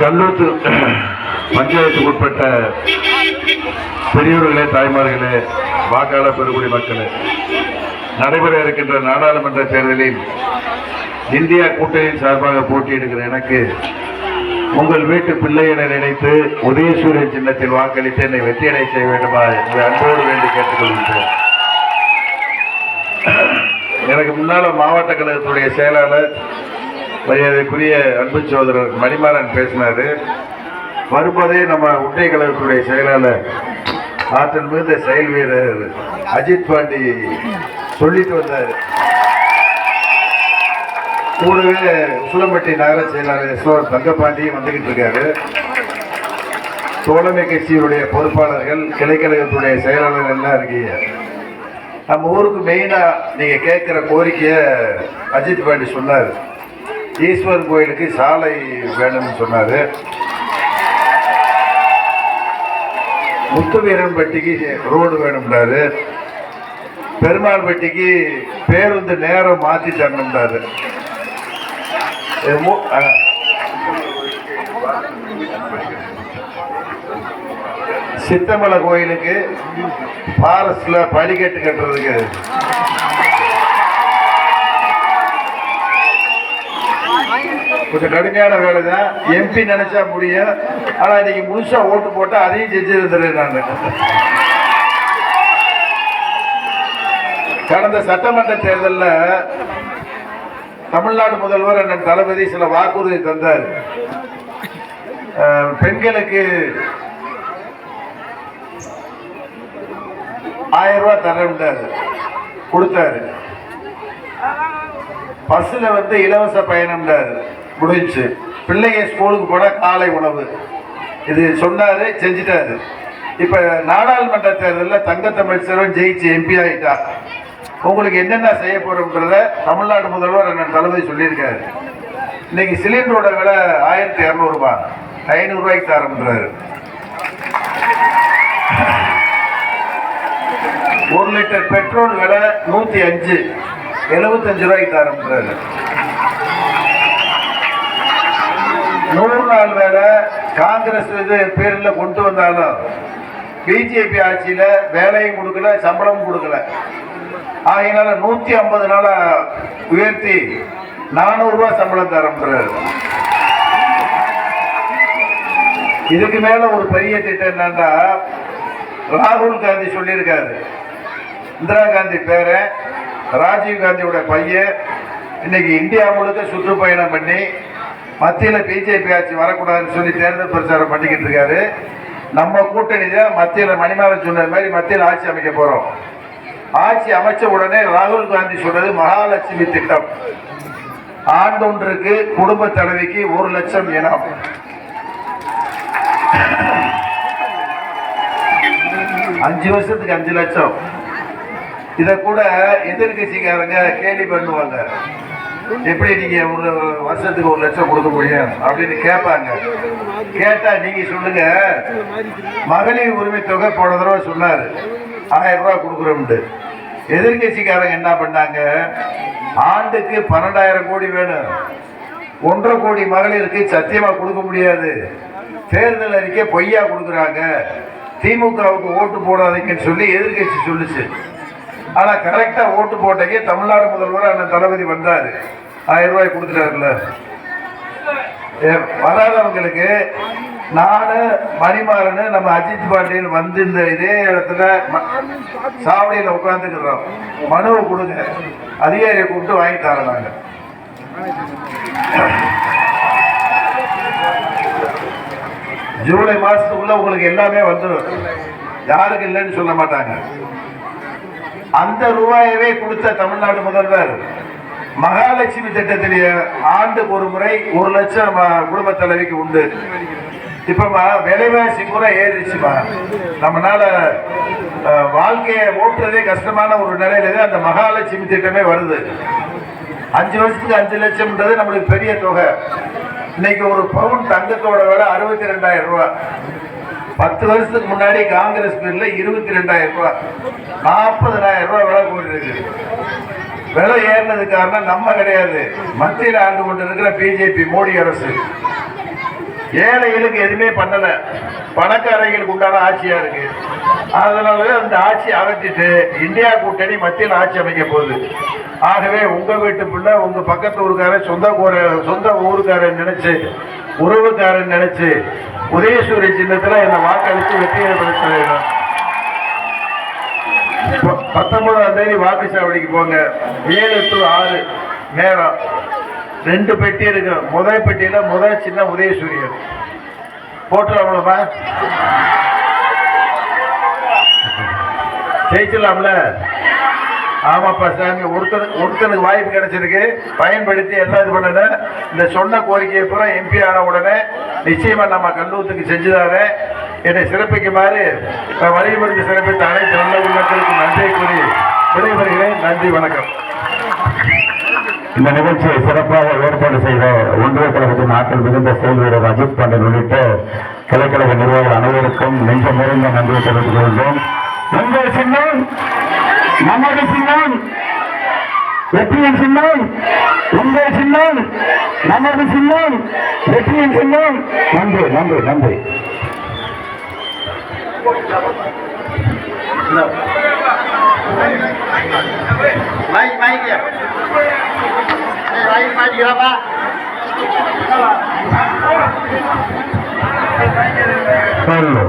கல்லூத்து பஞ்சாயத்துக்கு உட்பட்ட பெரியோர்களே தாய்மார்களே வாக்காளர் பெருங்குடி மக்களே நடைபெற இருக்கின்ற நாடாளுமன்ற தேர்தலில் இந்தியா கூட்டணியின் சார்பாக போட்டியிடுகிற எனக்கு உங்கள் வீட்டு பிள்ளை என நினைத்து உதயசூரியன் சின்னத்தில் வாக்களித்து என்னை வெற்றியடை செய்ய வேண்டுமா என்று அன்போடு வேண்டி கேட்டுக்கொள்கின்றேன். எனக்கு முன்னால மாவட்ட கழகத்துடைய செயலாளர் மரியாதைக்குரிய அன்பு சோதரர் மணிமாறன் பேசினார். வரும்போதே நம்ம உட்டை கழகத்துடைய செயலாளர் ஆற்றல் மிகுந்த செயல் வீரர் அஜித் பாண்டி சொல்லிட்டு வந்தார். கூடவே உசிலம்பட்டி நகர செயலாளர் எஸ்வர் தங்கப்பாண்டியும் வந்துகிட்டு இருக்காரு. தோழமை கட்சியினுடைய பொறுப்பாளர்கள் கிளைக்கழகத்துடைய செயலாளர் எல்லாம் இருக்கீங்க. நம்ம ஊருக்கு மெயினாக நீங்கள் கேட்குற கோரிக்கையை அஜித் பாண்டி சொன்னார். ஈஸ்வரன் கோயிலுக்கு சாலை வேணும்னு சொன்னார். முத்துவீரன்பட்டிக்கு ரோடு வேணும்னாரு. பெருமாள்பட்டிக்கு பேருந்து நேரம் மாற்றி தரணும்னாரு. சித்தமலை கோயிலுக்கு ஃபாரஸ்ட்ல படிக்கட்டு கட்டுறதுக்கு கொஞ்சம் கடுமையான வேலை தான் எம்பி நினைச்சா முடியும் ஆனா இன்னைக்கு முழுசா ஓட்டு போட்டா அதையும் செஞ்சிருந்துரு நான். கடந்த சட்டமன்ற தேர்தலில் தமிழ்நாடு முதல்வர் அண்ணன் தளபதி சில வாக்குறுதி தந்தார். பெண்களுக்கு ஆயிரம் ரூபாய் தரவிட்டார் கொடுத்தாரு. பஸ்ஸில் வந்து இலவச பயணம்ன்றாரு முடிஞ்சு பிள்ளைங்க ஸ்கூலுக்கு போனால் காலை உணவு. இது சொன்னார் செஞ்சிட்டாரு. இப்போ நாடாளுமன்ற தேர்தலில் தங்கத்தமிழ் செல்வன் ஜெயிச்சு எம்பி ஆயிட்டா. உங்களுக்கு என்னென்ன செய்ய போகிறோம்ன்றத தமிழ்நாடு முதல்வர் அண்ணன் தளபதி சொல்லியிருக்காரு. இன்னைக்கு சிலிண்டரோட விலை ஆயிரத்தி இரநூறுபா. ஐநூறுரூவாய்க்கு தரம்ன்றாரு ஒரு லிட்டர் பெட்ரோல் விலை நூற்றி அஞ்சு. எழுபத்தஞ்சு ரூபாய்க்கு தரம்ன்றாரு நூறு நாள் வேலை காங்கிரஸ் இது பேரில் கொண்டு வந்தாலும் பிஜேபி ஆட்சியில் வேலையும் கொடுக்கல சம்பளமும் கொடுக்கல. ஆகையினால நூற்றி ஐம்பது நாளாக உயர்த்தி நானூறுரூவா சம்பளம் தரம்ன்றாரு இதுக்கு மேல ஒரு பெரிய திட்டம் என்னன்னா ராகுல் காந்தி சொல்லியிருக்காரு. இந்திரா காந்தி பேரன் ராஜீவ் காந்தியோட பையன் இன்னைக்கு இந்தியா முழுக்க சுற்றுப்பயணம் பண்ணி மத்தியில் பிஜேபி ஆட்சி வரக்கூடாதுன்னு சொல்லி தேர்தல் பிரச்சாரம் பண்ணிக்கிட்டு இருக்காரு. நம்ம கூட்டணி தான் மத்தியில் மணிமாறன் சொன்ன மாதிரி மத்தியில் ஆட்சி அமைக்க போகிறோம் ஆட்சி அமைச்ச உடனே ராகுல் காந்தி சொன்னது மகாலட்சுமி திட்டம். ஆண்டொன்றுக்கு குடும்ப தலைவிக்கு ஒரு லட்சம் இனம். அஞ்சு வருஷத்துக்கு அஞ்சு லட்சம். இத கூட எதிர்கட்சிக்காரங்க கேலி பண்ணுவாங்க. எப்படி நீங்க ஒரு வருஷத்துக்கு ஒரு லட்சம் கொடுக்க முடியும் அப்படின்னு கேட்பாங்க. கேட்டா நீங்க சொல்லுங்க. மகளிர் உரிமை தொகை போன தடவை சொன்னாரு. ஆயிரம் ரூபாய் கொடுக்குறோம்ட்டு எதிர்கட்சிக்காரங்க என்ன பண்ணாங்க? ஆண்டுக்கு பன்னெண்டாயிரம் கோடி வேணும். ஒன்றரை கோடி மகளிருக்கு சத்தியமா கொடுக்க முடியாது. தேர்தல் அறிக்கை பொய்யா கொடுக்குறாங்க. திமுகவுக்கு ஓட்டு போடாதீங்கன்னு சொல்லி எதிர்கட்சி சொல்லுச்சு. ஆனா கரெக்டா ஓட்டு போட்டக்கே தமிழ்நாடு முதல்வர் அண்ணன் தளபதி வந்தாரு? ஆயிரம் ரூபாய் கொடுத்துட்டாருல. வராதவங்களுக்கு நானு மணிமாறனு நம்ம அஜித் பாண்டியன் வந்து இந்த இதே இடத்துல ம- உட்காந்துக்கிறோம் மனுவை கொடுங்க. அதிகாரியை கூப்பிட்டு வாங்கி தரோம் நாங்க. ஜூலை மாசத்துக்குள்ள உங்களுக்கு எல்லாமே வந்துடும் யாருக்கு இல்லைன்னு சொல்ல மாட்டாங்க. அந்த ரூபாயவே கொடுத்த தமிழ்நாடு முதல்வர் மகாலட்சுமி திட்டத்திலேயே ஆண்டுக்கு ஒரு முறை ஒரு லட்சம் குடும்ப தலைவிக்கு உண்டு. இப்பமா விலைவாசி பூரா ஏறிச்சுமா நம்மளால வாழ்க்கையை ஓட்டுறதே கஷ்டமான ஒரு நிலையில தான் அந்த மகாலட்சுமி திட்டமே வருது. அஞ்சு வருஷத்துக்கு அஞ்சு லட்சம்ன்றது நம்மளுக்கு பெரிய தொகை. இன்னைக்கு ஒரு பவுன் தங்கத்தோட விலை அறுபத்தி ரெண்டாயிரம் ரூபாய். பத்து வருஷத்துக்கு முன்னாடி காங்கிரஸ் பேர்ல இருபத்தி ரெண்டாயிரம் ரூபாய் நாற்பதாயிரம் ரூபாய் விலை போயிருக்கு விலை ஏறினது காரணம் நம்ம கிடையாது. மத்தியில் ஆண்டு கொண்டு இருக்கிற பிஜேபி மோடி அரசு. ஏழைகளுக்கு எதுவுமே பண்ணலை. பணக்காரங்களுக்கு உண்டான ஆட்சியா இருக்கு. அதனால அந்த ஆட்சி அகற்றிட்டு இந்தியா கூட்டணி மத்தியில் ஆட்சி அமைக்க போகுது. ஆகவே உங்க வீட்டு பிள்ளை உங்க பக்கத்து ஊருக்காரன் சொந்த சொந்த ஊருக்காரன் நினைச்சு உறவுக்காரன் நினைச்சு உதயசூரிய சின்னத்துல என்னை வாக்களித்து வெற்றியேற்படுத்த வேண்டும். ப- பத்தொன்பதாம் தேதி வாக்குச்சாவடிக்கு போங்க. ஏழு டு ஆறு நேரம். ரெண்டு பெட்டி இருக்கு. முதல் பெட்டியில முதல் சின்ன உதயசூரியன். போட்டுலாம்லமா ஜெயிச்சிடலாம்ல. ஆமாப்பா சாமி ஒருத்தனுக்கு ஒருத்தனுக்கு வாய்ப்பு கிடைச்சிருக்கு. பயன்படுத்தி எல்லாம் இது பண்ணல. இந்த சொன்ன கோரிக்கையை பூரா எம்பி ஆன உடனே நிச்சயமா நம்ம கல்லூத்துக்கு செஞ்சுதாரு. என்னை சிறப்பிக்குமாறு வழிபடுத்தி சிறப்பித்த அனைத்து நல்ல உள்ளங்களுக்கு நன்றி கூறி விடைபெறுகிறேன். நன்றி வணக்கம். இந்த நிகழ்ச்சியை சிறப்பாக ஏற்பாடு செய்த ஒன்றிய கழகத்தின் ஆற்றல் மிகுந்த செயல் வீரர் அஜித் பாண்டியன் உள்ளிட்ட கிளைக்கழக நிர்வாகிகள் அனைவருக்கும் நெஞ்ச நிறைந்த நன்றியை தெரிவித்துக் கொள்கிறோம். உங்கள் சின்னம் நமது சின்னம் வெற்றியின் சின்னம் உங்கள் சின்னம் நமது சின்னம் வெற்றியின் சின்னம். நன்றி நன்றி நன்றி. Mic mic. மைக் மாட்டிக்கலாமா Hello,